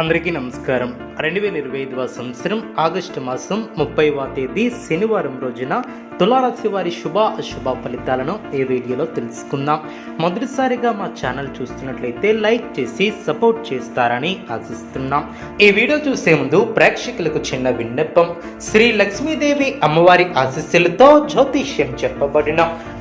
అందరికీ నమస్కారం. రెండు వేల ఇరవై ఐదవ సంవత్సరం ఆగస్టు మాసం ముప్పైవ తేదీ శనివారం రోజున తులారాశి వారి శుభ అశుభ ఫలితాలను ఈ వీడియోలో తెలుసుకుందాం. మొదటిసారిగా మా ఛానల్ చూస్తున్నట్లయితే లైక్ చేసి సపోర్ట్ చేస్తారని ఆశిస్తున్నాం. ఈ వీడియో చూసే ముందు ప్రేక్షకులకు చిన్న విన్నపం. శ్రీ లక్ష్మీదేవి అమ్మవారి ఆశీస్సులతో జ్యోతిష్యం చెప్పబడిన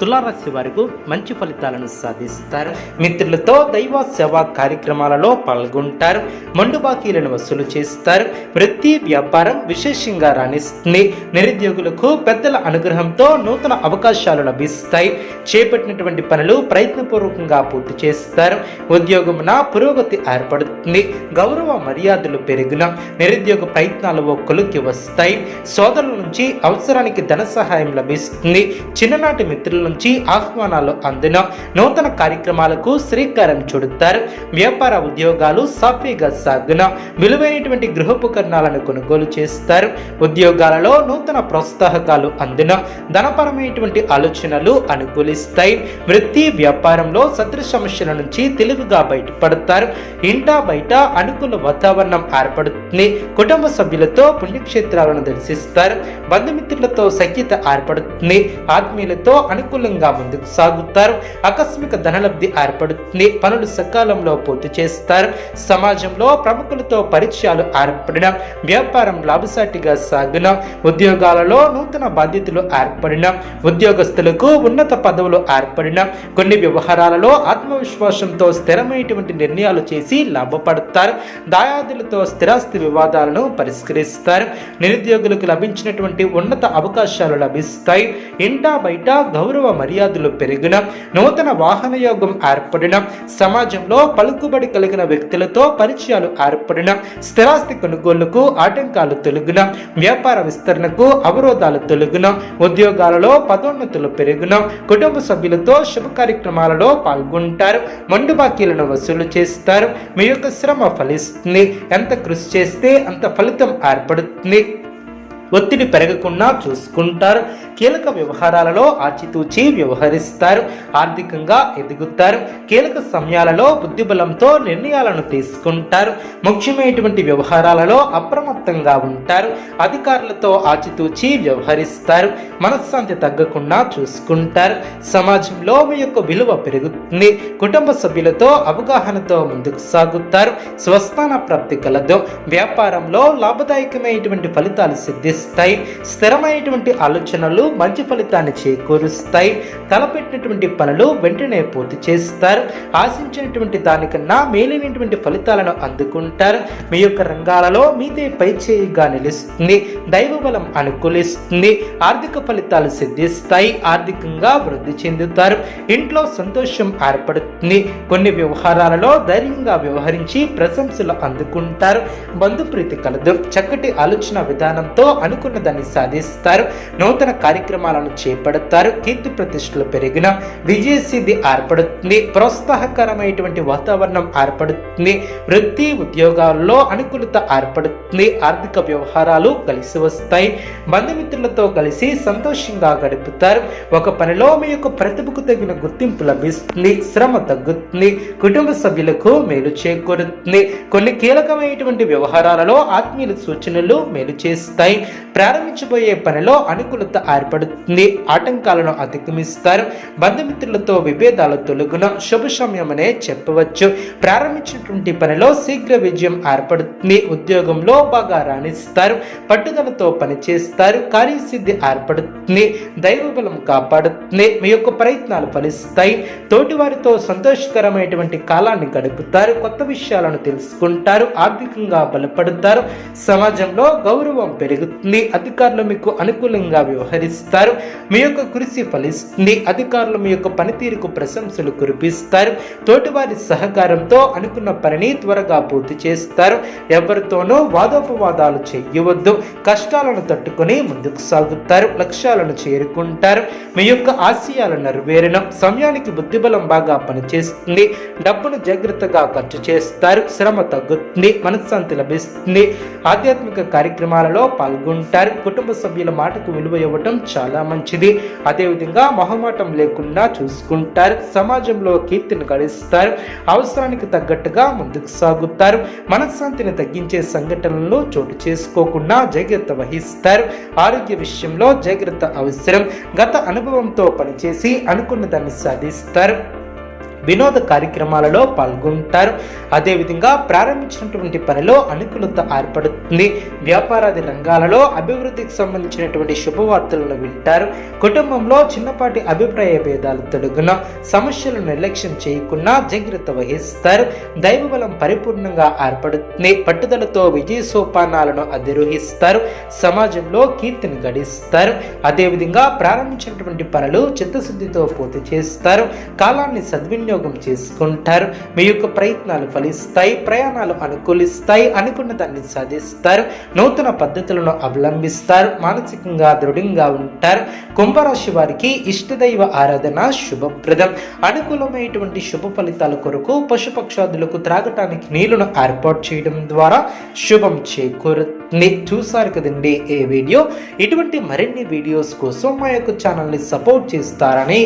తులారాశి వారికి మంచి ఫలితాలను సాధిస్తారు. మిత్రులతో దైవ సేవా కార్యక్రమాలలో పాల్గొంటారు. మండు బాకీలను వసూలు చేస్తారు. వృత్తి వ్యాపారం విశేషంగా రాణిస్తుంది. నిరుద్యోగులకు పెద్దల అనుగ్రహంతో నూతన అవకాశాలు లభిస్తాయి. చేపట్టినటువంటి పనులు ప్రయత్నపూర్వకంగా పూర్తి చేస్తారు. ఉద్యోగమున పురోగతి ఏర్పడుతుంది. గౌరవ మర్యాదలు పెరిగిన నిరుద్యోగ ప్రయత్నాలు ఒక్కలుకి వస్తాయి. సోదరుల నుంచి అవసరానికి ధన సహాయం లభిస్తుంది. చిన్ననాటి మిత్రుల నుంచి ఆహ్వానాలు అందిన నూతన కార్యక్రమాలకు శ్రీకారం చుడతారు. వ్యాపార ఉద్యోగాలు సాఫీగా సాగున విలువైనటువంటి గృహోపకరణాలను కొనుగోలు చేస్తారు. ఉద్యోగాలలో నూతన ప్రోత్సాహకాలు అందిన ధనపరమైనటువంటి ఆలోచనలు అనుకూలిస్తాయి. వృత్తి వ్యాపారంలో శత్రు సమస్యల నుంచి తెలివిగా బయటపడతారు. ఇంటా బయట అనుకూల వాతావరణం ఏర్పడుతుంది. కుటుంబ సభ్యులతో పుణ్యక్షేత్రాలను దర్శిస్తారు. బంధుమిత్రులతో సఖ్యత ఏర్పడుతుంది. ఆత్మీయులతో అనుకూలంగా ముందుకు సాగుతారు. ఆకస్మిక ధనలబ్ధి ఏర్పడుతుంది. పనులు సకాలంలో పూర్తి చేస్తారు. సమాజంలో ప్రముఖులతో పరిచయాలు ఏర్పడిన వ్యాపారం లాభసాటిగా సాగిన ఉద్యోగాలలో నూతన బాధ్యతలు ఏర్పడిన ఉద్యోగస్తులకు ఉన్నత పదవులు ఏర్పడిన కొన్ని వ్యవహారాలలో ఆత్మవిశ్వాసంతో స్థిరమైనటువంటి నిర్ణయాలు చేసి లాభపడతారు. దాయాదులతో స్థిరాస్తి వివాదాలను పరిష్కరిస్తారు. నిరుద్యోగులకు లభించినటువంటి ఉన్నత అవకాశాలు లభిస్తాయి. ఇంటా బయట గౌరవ మర్యాదలు పెరిగిన నూతన వాహన యోగం ఏర్పడిన సమాజంలో పలుకుబడి కలిగిన వ్యక్తులతో పరిచయాలు ఏర్పడిన స్థిరాస్తి కొనుగోలుకు ఆటంకాలు తొలగిన వ్యాపార విస్తరణకు అవరోధాలు తొలగిన ఉద్యోగాలలో పదోన్నతులు పెరిగిన కుటుంబ సభ్యులతో శుభ కార్యక్రమాలలో పాల్గొంటారు మండు బాకీలను వసూలు చేస్తారు. మీ యొక్క శ్రమ ఫలిస్తుంది. ఎంత కృషి చేస్తే అంత ఫలితం ఏర్పడుతుంది. ఒత్తిడి పెరగకుండా చూసుకుంటారు. కీలక వ్యవహారాలలో ఆచితూచి వ్యవహరిస్తారు. ఆర్థికంగా ఎదుగుతారు. కీలక సమయాలలో బుద్ధిబలంతో నిర్ణయాలను తీసుకుంటారు. ముఖ్యమైనటువంటి వ్యవహారాలలో అప్రమత్తంగా ఉంటారు. అధికారులతో ఆచితూచి వ్యవహరిస్తారు. మనశ్శాంతి తగ్గకుండా చూసుకుంటారు. సమాజంలో మీ యొక్క విలువ పెరుగుతుంది. కుటుంబ సభ్యులతో అవగాహనతో ముందుకు సాగుతారు. స్వస్థాన ప్రాప్తి కలదు. వ్యాపారంలో లాభదాయకమైనటువంటి ఫలితాలు సిద్ధిస్తాయి స్థిరమైనటువంటి ఆలోచనలు మంచి ఫలితాన్ని చేకూరుస్తాయి. తలపెట్టినటువంటి పనులు వెంటనే పూర్తి చేస్తారు. ఆశించినటువంటి దానికన్నా మేలైనటువంటి ఫలితాలను అందుకుంటారు. మీ యొక్క రంగాలలో మీదే పై చేయిగా నిలుస్తుంది. దైవ బలం అనుకూలిస్తుంది. ఆర్థిక ఫలితాలు సిద్ధిస్తాయి. ఆర్థికంగా వృద్ధి చెందుతారు. ఇంట్లో సంతోషం ఏర్పడుతుంది. కొన్ని వ్యవహారాలలో ధైర్యంగా వ్యవహరించి ప్రశంసలు అందుకుంటారు. బంధుప్రీతి కలదు. చక్కటి ఆలోచన విధానంతో అనుకున్న దాన్ని సాధిస్తారు. నూతన కార్యక్రమాలను చేపడతారు. కీర్తి ప్రతిష్టలు పెరిగిన విజయసిద్ధి ఏర్పడుతుంది. ప్రోత్సాహకరమైనటువంటి వాతావరణం ఏర్పడుతుంది. వృత్తి ఉద్యోగాల్లో అనుకూలత ఏర్పడుతుంది. ఆర్థిక వ్యవహారాలు కలిసి వస్తాయి. బంధుమిత్రులతో కలిసి సంతోషంగా గడుపుతారు. ఒక పనిలో మీ యొక్క ప్రతిభకు తగిన గుర్తింపు లభిస్తుంది. శ్రమ తగ్గుతుంది. కుటుంబ సభ్యులకు మేలు చేకూరుతుంది. కొన్ని కీలకమైనటువంటి వ్యవహారాలలో ఆత్మీయుల సూచనలు మేలు చేస్తాయి. ప్రారంభించబోయే పనిలో అనుకూలత ఏర్పడుతుంది. ఆటంకాలను అధిగమిస్తారు. బంధుమిత్రులతో విభేదాలు తొలగున శుభ సమయమనే చెప్పవచ్చు. ప్రారంభించినటువంటి పనిలో శీఘ్ర విజయం ఏర్పడుతుంది. ఉద్యోగంలో బాగా రాణిస్తారు. పట్టుదలతో పనిచేస్తారు. కార్యసిద్ధి ఏర్పడుతుంది. దైవబలం కాపాడుతుంది. మీ యొక్క ప్రయత్నాలు ఫలిస్తాయి. తోటివారితో సంతోషకరమైనటువంటి కాలాన్ని గడుపుతారు. కొత్త విషయాలను తెలుసుకుంటారు. ఆర్థికంగా బలపడతారు. సమాజంలో గౌరవం పెరుగుతుంది. ఫలిస్తుంది అధికారులు మీకు అనుకూలంగా వ్యవహరిస్తారు. మీ యొక్క కృషి ఫలిస్తుంది అధికారులు మీ యొక్క పనితీరుకు ప్రశంసలు కురిపిస్తారు. తోటివారి సహకారంతో అనుకున్న పనిని త్వరగా పూర్తి చేస్తారు. ఎవరితోనూ వాదోపవాదాలు చేయవద్దు. కష్టాలను తట్టుకొని ముందుకు సాగుతారు. లక్ష్యాలను చేరుకుంటారు. మీ యొక్క ఆశయాలు నెరవేరడం సమయానికి బుద్ధిబలం బాగా పనిచేస్తుంది. డబ్బును జాగ్రత్తగా ఖర్చు చేస్తారు. శ్రమ తగ్గుతుంది. మనశ్శాంతి లభిస్తుంది. ఆధ్యాత్మిక కార్యక్రమాలలో పాల్గొంటారు కుటుంబ సభ్యుల మాటకు విలువ ఇవ్వటం చాలా మంచిది. అదేవిధంగా మొహమాటం లేకుండా చూసుకుంటారు. సమాజంలో కీర్తిని గడిస్తారు. అవసరానికి తగ్గట్టుగా ముందుకు సాగుతారు. మనశ్శాంతిని తగ్గించే సంఘటనలు చోటు చేసుకోకుండా జాగ్రత్త వహిస్తారు. ఆరోగ్య విషయంలో జాగ్రత్త అవసరం. గత అనుభవంతో పనిచేసి అనుకున్న దాన్ని సాధిస్తారు. వినోద కార్యక్రమాలలో పాల్గొంటారు. అదేవిధంగా ప్రారంభించినటువంటి పనిలో అనుకూలత ఏర్పడుతుంది. వ్యాపారాది రంగాలలో అభివృద్ధికి సంబంధించినటువంటి శుభవార్తలను వింటారు. కుటుంబంలో చిన్నపాటి అభిప్రాయ భేదాలు తొలగున సమస్యలను నిర్లక్ష్యం చేయకుండా జాగ్రత్త వహిస్తారు. దైవబలం పరిపూర్ణంగా ఏర్పడుతుంది. పట్టుదలతో విజయ సోపానాలను అధిరోహిస్తారు. సమాజంలో కీర్తిని గడిస్తారు. అదేవిధంగా ప్రారంభించినటువంటి పనులు చిత్తశుద్ధితో పూర్తి చేస్తారు. కాలాన్ని సద్వినియోగం చేసుకుంటారు. మీ యొక్క ప్రయత్నాలు ఫలిస్తాయి ప్రయాణాలు అనుకూలిస్తాయి అనుకున్న దాన్ని సాధిస్తారు నూతన పద్ధతులను అవలంబిస్తారు మానసికంగా దృఢంగా ఉంటారు. కుంభరాశి వారికి ఇష్టదైవ ఆరాధన శుభప్రదం. అనుకూలమైనటువంటి శుభ ఫలితాల కొరకు పశుపక్షాదులకు త్రాగటానికి నీళ్ళను ఏర్పాటు చేయడం ద్వారా శుభం చేకూరుతుంది. చూసారు కదండి ఏ వీడియో? ఇటువంటి మరిన్ని వీడియోస్ కోసం మా యొక్క ఛానల్ని సపోర్ట్ చేస్తారని